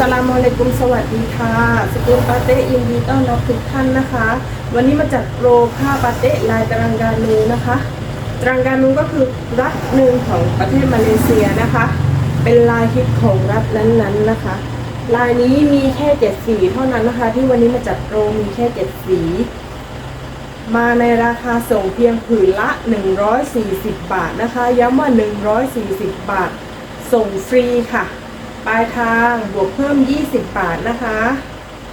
สลามอะลัยกุมสวัสดีค่ะสกุลปาเต้ยินดีต้อนรับทุกท่านนะคะ วันนี้มาจัดโปรผ้าปาเต้ลายตรังกานูนะคะตรังกานูก็คือรัฐหนึ่งของประเทศมาเลเซียนะคะ เป็นลายฮิตของรัฐนั้นๆนะคะ ลายนี้มีแค่เจ็ดสีเท่านั้นนะคะ ที่วันนี้มาจัดโปรมีแค่เจ็ดสี มาในราคาส่งเพียงผืนละ 140 บาทนะคะ ย้ำว่า 140 บาท ส่งฟรีค่ะ ปลายทางบวกเพิ่ม 20 บาทนะคะ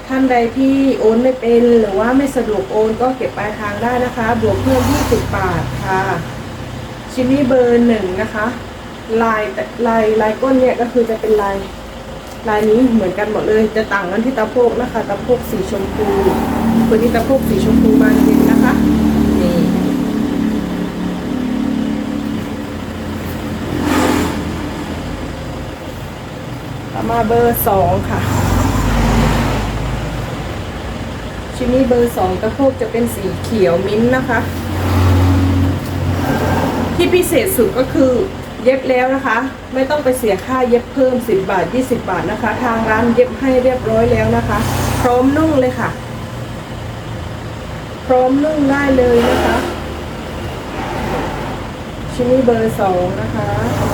ท่านใดที่โอนไม่เป็นหรือว่าไม่สะดวกโอนก็เก็บปลายทางได้นะคะ บวกเพิ่ม 20 บาทค่ะชิ้นนี้เบอร์หนึ่งนะคะ ลายลายลายก้นเนี่ยก็คือจะเป็นลายลายนี้เหมือนกันหมดเลย จะต่างกันที่ตะโพกนะคะ ตะโพกสีชมพูตัวนี้ตะโพกสีชมพูบานเย็นนะคะ นี่ ต่อมาเบอร์สองค่ะ ชิ้นนี้เบอร์สองตะโพกจะเป็นสีเขียวมิ้นนะคะ ที่พิเศษสุดก็คือเย็บแล้วนะคะ ไม่ต้องไปเสียค่าเย็บเพิ่ม 10 บาท 20 บาทนะคะ ทางร้านเย็บให้เรียบร้อยแล้วนะคะ พร้อมนุ่งเลยค่ะ พร้อมนุ่งได้เลยนะคะ ชิ้นนี้เบอร์สองนะคะต่อ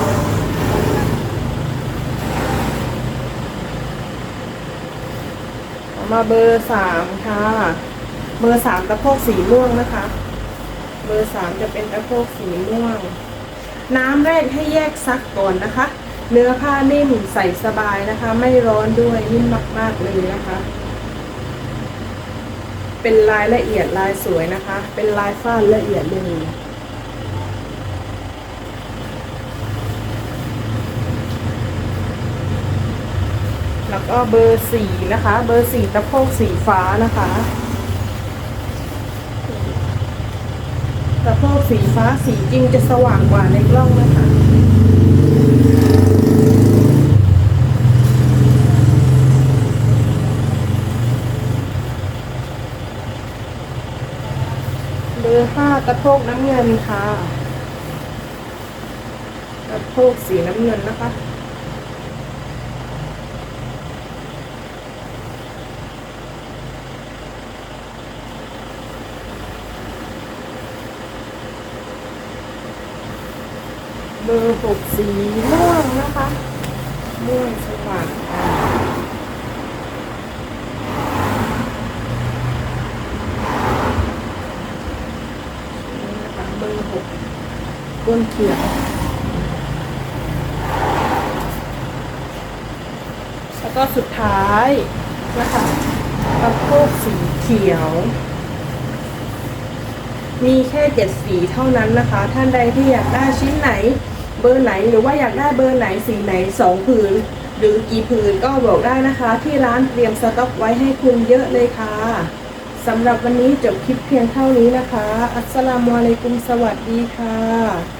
มาเบอร์สามค่ะ เบอร์สามตะโพกสีม่วงนะคะ เบอร์สามจะเป็นตะโพกสีม่วง น้ำแรกให้แยกซักก่อนนะคะ เนื้อผ้านิ่มใส่สบายนะคะ ไม่ร้อนด้วยนิ่มมากๆเลยนะคะ เป็นลายละเอียดลายสวยนะคะ เป็นลายฟ้านละเอียดเลย แล้ว ก็เบอร์สี่นะคะ เบอร์สี่ตะโพกสีฟ้านะคะตะโพกสีฟ้าสีจริงจะสว่างกว่าในกล้องนะคะเบอร์ห้าตะโพกน้ำเงินค่ะ ตะโพกสีน้ำเงินนะคะ บอร์หกสีม่วงนะคะม่วงสว่างอ่อนเบอร์หกก้นเขียวแล้วก็สุดท้ายนะคะตะโพกสีเขียว มีแค่เจ็ดสีเท่านั้นนะคะ ท่านใดที่อยากได้ชิ้นไหน เบอร์ไหนหรือว่าอยากได้เบอร์ไหนสีไหนสองผืน หรือกี่ผืนก็บอกได้นะคะ ที่ร้านเตรียมสต็อกไว้ให้คุณเยอะเลยค่ะสำหรับวันนี้จบคลิปเพียงเท่านี้นะคะ อัสสลามุอะลัยกุมสวัสดีค่ะ